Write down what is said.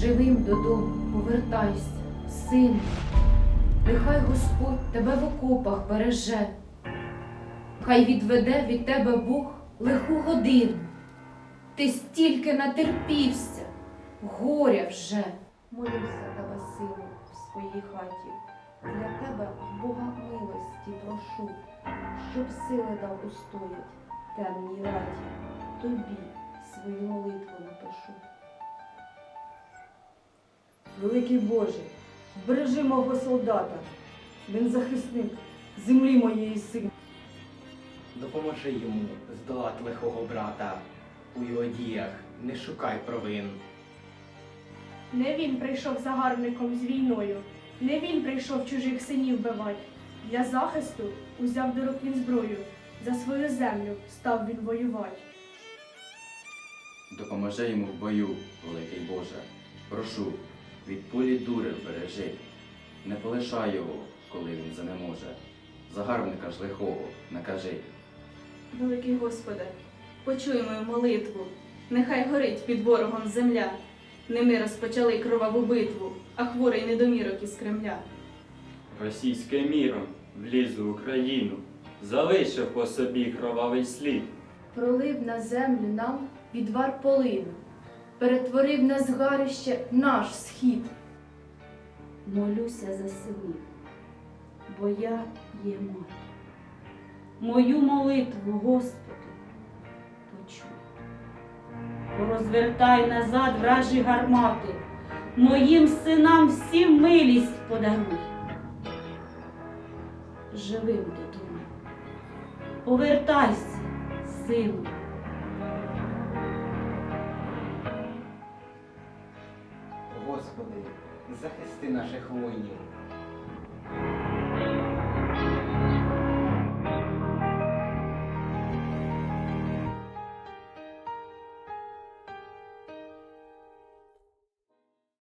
живим додому повертайся, сину. Нехай Господь тебе в окопах береже, хай відведе від тебе Бог лиху годину. Ти стільки натерпівся, горя вже. Молюся тебе, сину, в своїй хаті. Для тебе Бога милості прошу, щоб сили дав устоять темній раді. Тобі Великий Боже, бережи мого солдата. Він захисник землі моєї син. Допоможи йому здолати лихого брата. У його діях не шукай провин. Не він прийшов загарбником з війною, не він прийшов чужих синів вбивати. Для захисту узяв до рук він зброю, за свою землю став він воювати. Допоможи йому в бою, великий Боже. Прошу, від пулі дури вбережи. Не полишай його, коли він занеможе. Загарбника ж лихого накажи. Великий Господи, почуй мою молитву, нехай горить під ворогом земля. Не ми розпочали кроваву битву, а хворий недомірок із Кремля. Російське міром вліз в Україну, залишив по собі кровавий слід. пролив на землю нам відвар полину, перетворив на згарище наш схід. Молюся за синів, бо я є мати. Мою молитву, Господи, почуй. Розвертай назад вражі гармати, моїм синам всім милість подаруй. Живим додому. Повертайся, сину. Господи, захисти наших воїнів.